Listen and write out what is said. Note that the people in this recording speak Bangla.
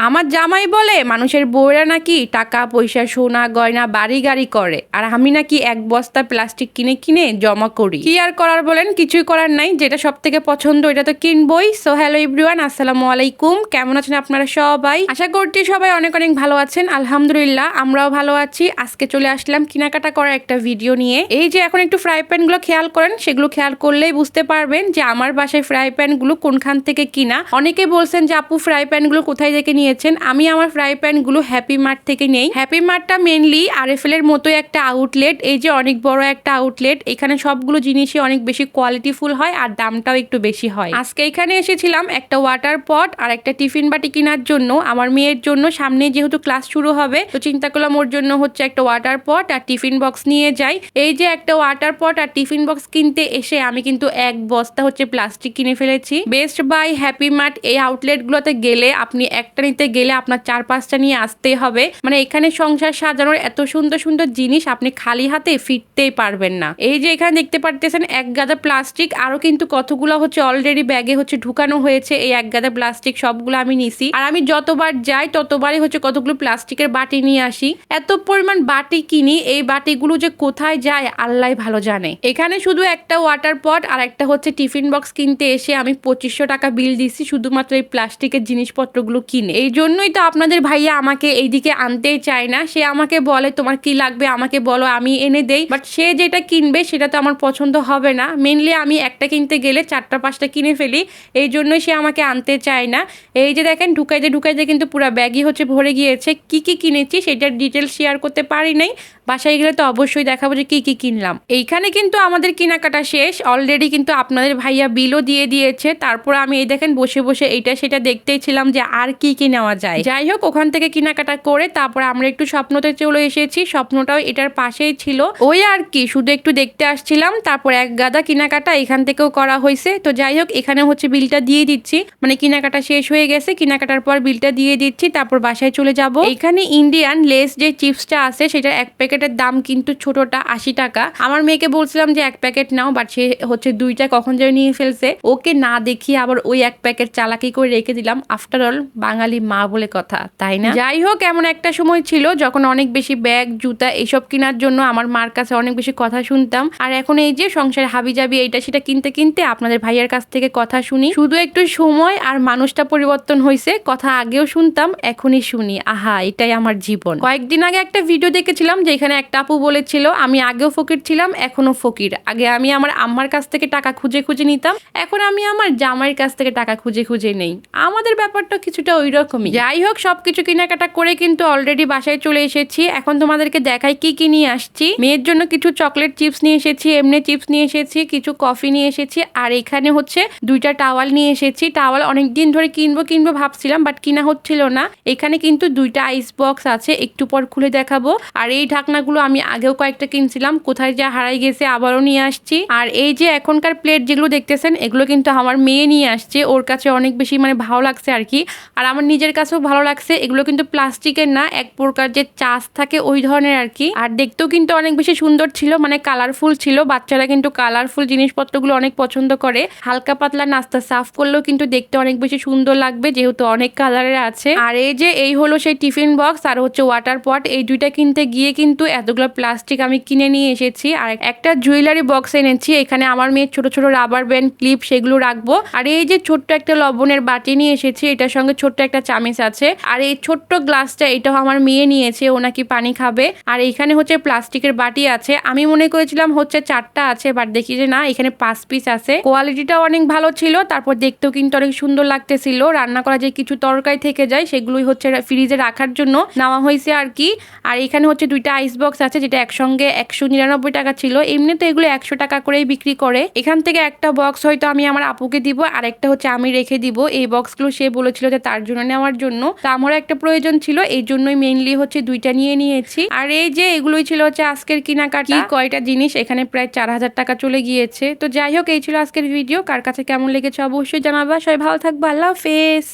আমার জামাই বলে, মানুষের বউরা নাকি টাকা, পয়সা, সোনা, গয়না, বাড়ি, গাড়ি করে। আর আমি নাকি এক বস্তা প্লাস্টিক কিনে কিনে জমা করি। কি আর করার বলেন? কিছুই করার নাই। যেটা সব থেকে পছন্দ, ওইটা তো কিনবই। সো হ্যালো এভরিওয়ান আসসালামু আলাইকুম। কেমন আছেন আপনারা সবাই? আশা করছি সবাই অনেক অনেক ভালো আছেন। আলহামদুলিল্লাহ, আমরাও ভালো আছি। আজকে চলে আসলাম কেনাকাটা করার একটা ভিডিও নিয়ে। এই যে এখন একটু ফ্রাই প্যানগুলো খেয়াল করেন, সেগুলো খেয়াল করলেই বুঝতে পারবেন যে আমার বাসায় ফ্রাই প্যানগুলো কোনখান থেকে কিনা। অনেকে বলছেন যে, আপু ফ্রাই প্যানগুলো কোথায় থেকে নিয়েছেন। আমি আমার ফ্রাই প্যানগুলো হ্যাপি মার্ট থেকে নেই। হ্যাপি মার্টটা মেনলি আরএফএল এর মতোই একটা আউটলেট এই যে অনেক বড় একটা আউটলেট এখানে সবগুলো জিনিসই অনেক বেশি কোয়ালিটিফুল হয় আর দামটাও একটু বেশি হয়। আজকে এখানে এসেছিলাম একটা ওয়াটার পট আর একটা টিফিন বাটি কেনার জন্য। আমার মেয়ের জন্য সামনে যেহেতু ক্লাস শুরু হবে, তো চিন্তা করলাম ওর জন্য হচ্ছে একটা ওয়াটার পট আর টিফিন বক্স নিয়ে যাই। এই যে একটা ওয়াটার পট আর টিফিন বক্স কিনতে এসে আমি কিন্তু এক বস্তা হচ্ছে প্লাস্টিক কিনে ফেলেছি। বেস্ট বাই হ্যাপি মার্ট এই আউটলেট গুলোতে গেলে আপনি একটা নিতে গেলে আপনার চার পাঁচটা নিয়ে আসতেই হবে। মানে এখানে সংসার সাজানোর এত সুন্দর সুন্দর জিনিস আপনি খালি হাতে ফিরতেই পারবেন না। এই যে এখানে দেখতে পারতেছেন এক গাদা প্লাস্টিক, আরও কিন্তু কতগুলো হচ্ছে অলরেডি ব্যাগে হচ্ছে ঢুকানো হয়েছে। এই এক গাদা প্লাস্টিক সবগুলো আমি নিছি। আর আমি যতবার যাই, ততবারই হচ্ছে কতগুলো প্লাস্টিকের বাটি নিয়ে আসি। এত পরিমাণ বাটি কিনি, এই বাটিগুলো যে কোথায় যায় আল্লাহ ভালো জানে। এখানে শুধু একটা ওয়াটার পট আর একটা হচ্ছে টিফিন বক্স কিনতে এসে আমি পঁচিশশো টাকা বিল দিছি, শুধুমাত্র এই প্লাস্টিকের জিনিসপত্রগুলো কিনে। এই জন্যই তো আপনাদের ভাইয়া আমাকে এইদিকে আনতেই চায় না। সে আমাকে বলে, তোমার কি লাগবে? আমাকে বলো, আমি এনে দেই। বাট সে যেটা কিনবে, সেটা তো আমার পছন্দ হবে না। মেনলি আমি একটা কিনতে গেলে চারটা, পাঁচটা কিনে ফেলি। এই জন্যই সে আমাকে আনতে চায় না। এই যে দেখেন, ঢুকাইতে ঢুকাইতে কিন্তু পুরো ব্যাগই হচ্ছে ভরে গিয়েছে। কি কি কিনেছি, সেটার ডিটেলস শেয়ার করতে পারি নাই। বাসায় গেলে তো অবশ্যই দেখাবো যে কি কি কিনলাম। এইখানে কিন্তু আমাদের কেনাকাটা শেষ। অলরেডি কিন্তু আপনাদের ভাইয়া বিলও দিয়ে দিয়েছে। তারপর আমি এই দেখেন বসে বসে এইটা, সেটা দেখতেই ছিলাম যে আর কি কি নেওয়া যায়। যাই হোক, ওখান থেকে কেনাকাটা করে তারপর আমরা একটু স্বপ্নতে চলে এসেছি। স্বপ্নটাও এটার পাশেই ছিল। ওই আর কি, শুধু একটু দেখতে আসছিলাম। তারপর এক গাদা কেনাকাটা এখান থেকেও করা হয়েছে। তো যাই হোক, এখানে হচ্ছে বিলটা দিয়ে দিচ্ছি। মানে কেনাকাটা শেষ হয়ে গেছে। কেনাকাটার পর বিলটা দিয়ে দিচ্ছি। তারপর বাসায় চলে যাব। এখানে ইন্ডিয়ান লেস যে চিপসটা আছে, সেটা এক প্যাকেটের দাম কিন্তু ছোটটা, আশি টাকা। আমার মেয়েকে বলছিলাম যে এক প্যাকেট নাও বাট সে হচ্ছে দুইটা কখন যেন নিয়ে ফেলছে। ওকে না দেখিয়ে আবার ওই এক প্যাকেট চালাকি করে রেখে দিলাম। আফটার অল বাঙালি মা বলে কথা, তাই না? যাই হোক, এমন একটা সময় ছিল যখন অনেক বেশি ব্যাগ, জুতা এইসব কেনার জন্য আমার মার কাছে অনেক বেশি কথা শুনতাম। আর এখন এই যে সংসার হাবি যাবি এইটা সেটা কিনতে কিনতে আপনাদের ভাইয়ের কাছ থেকে কথা শুনি। শুধু একটু সময় আর মানুষটা পরিবর্তন হয়েছে কথা আগেও শুনতাম, এখনই শুনি। আহা, এটাই আমার জীবন। কয়েকদিন আগে একটা ভিডিও দেখেছিলাম যেখানে একটা আপু বলেছিল, আমি আগেও ফকির ছিলাম এখনও ফকির। আগে আমি আমার আম্মার কাছ থেকে টাকা খুঁজে খুঁজে নিতাম, এখন আমি আমার জামাইয়ের কাছ থেকে টাকা খুঁজে খুঁজে নেই। আমাদের ব্যাপারটা কিছুটা ওই রকমই। যাই হোক, সবকিছু কেনাকাটা করে কিন্তু অলরেডি বাসায় চলে এসেছি। এখন তোমাদেরকে দেখাই কি কি নিয়ে আসছি। মেয়ের জন্য কিছু চকলেট চিপস নিয়ে এসেছি, এমনি চিপস নিয়ে এসেছি, কিছু কফি নিয়ে এসেছি, আর এখানে হচ্ছে দুইটা টাওয়াল নিয়ে এসেছি। টাওয়াল অনেকদিন ধরে কিনবো কিনবো ভাবছিলাম বাট কিনা হচ্ছিল না। এখানে কিন্তু দুইটা আইস বক্স আছে, একটু পর খুলে দেখাবো। আর এই ঢাকনাগুলো আমি আগেও কয়েকটা কিনছিলাম। কোথায় যা হারাই গেছে আবারও নিয়ে আসছি। আর এই যে এখনকার প্লেট যেগুলো দেখতেছেন, এগুলো কিন্তু আমার মেয়ে নিয়ে আসছে। ওর কাছে অনেক বেশি মানে ভালো লাগছে আর কি। আর আমার নিজের কাছেও ভালো লাগছে। এগুলো কিন্তু প্লাস্টিকের না, এক প্রকার যে চাষ থাকে ওই ধরনের আর কি। আর দেখতেও কিন্তু অনেক বেশি সুন্দর ছিল মানে কালারফুল ছিল। বাচ্চারা কিন্তু কালারফুল জিনিসপত্রগুলো অনেক পছন্দ করে। হালকা পাতলা নাস্তা সাফ করলেও কিন্তু দেখতে অনেক বেশি সুন্দর লাগবে, যেহেতু অনেক কালারের আছে। আর এই যে এই হলো সেই টিফিন বক্স আর হচ্ছে ওয়াটার পট এই দুইটা কিনতে গিয়ে কিন্তু এতগুলো প্লাস্টিক আমি কিনে নিয়ে এসেছি। আর একটা জুয়েলারি বক্স এনেছি, এখানে আমার মেয়ের ছোট ছোট রাবার ব্যান্ড ক্লিপ সেগুলো রাখব। আর এই যে ছোট্ট একটা লবণের বাটি নিয়ে এসেছি, এটার সঙ্গে ছোট্ট একটা চামিচ আছে। আর এই ছোট্ট গ্লাসটা এটাও আমার মেয়ে নিয়েছে, ও নাকি পানি খাবে। আর এখানে হচ্ছে প্লাস্টিকের বাটি আছে। আমি মনে করেছিলাম হচ্ছে চারটা আছে বাট দেখি যে না, এখানে পাঁচ পিস আছে। কোয়ালিটিটাও অনেক ভালো ছিল, তারপর দেখতেও কিন্তু অনেক সুন্দর লাগতেছিল। রান্না করা যে কিছু তরকারি থেকে যায়, সেগুলোই হচ্ছে ফ্রিজে রাখার জন্য নেওয়া হয়েছে আর কি। আর এখানে হচ্ছে দুইটা আইস বক্স আছে যেটা একসঙ্গে একশো নিরানব্বই টাকা ছিল। এমনি তো এগুলো একশো টাকা করেই বিক্রি করে। এখান থেকে একটা বক্স হয়তো আমি আমার আপুকে দিব আর একটা হচ্ছে আমি রেখে দিব। এই বক্সগুলো সে বলেছিল যে তার জন্য নেওয়ার জন্য। তা আমারও একটা প্রয়োজন ছিল, এই জন্যই মেইনলি হচ্ছে দুইটা নিয়ে নিয়েছি। আর এই যে এগুলোই ছিল হচ্ছে আজকের কেনাকাটা। কয়টা জিনিস? এখানে প্রায় চার হাজার টাকা চলে গিয়েছে। তো যাই হোক, এই ছিল আজকের ভিডিও কার কাছে কেমন লেগেছে অবশ্যই জানাবা। সবাই ভালো থাকব। আল্লাহ হাফেজ।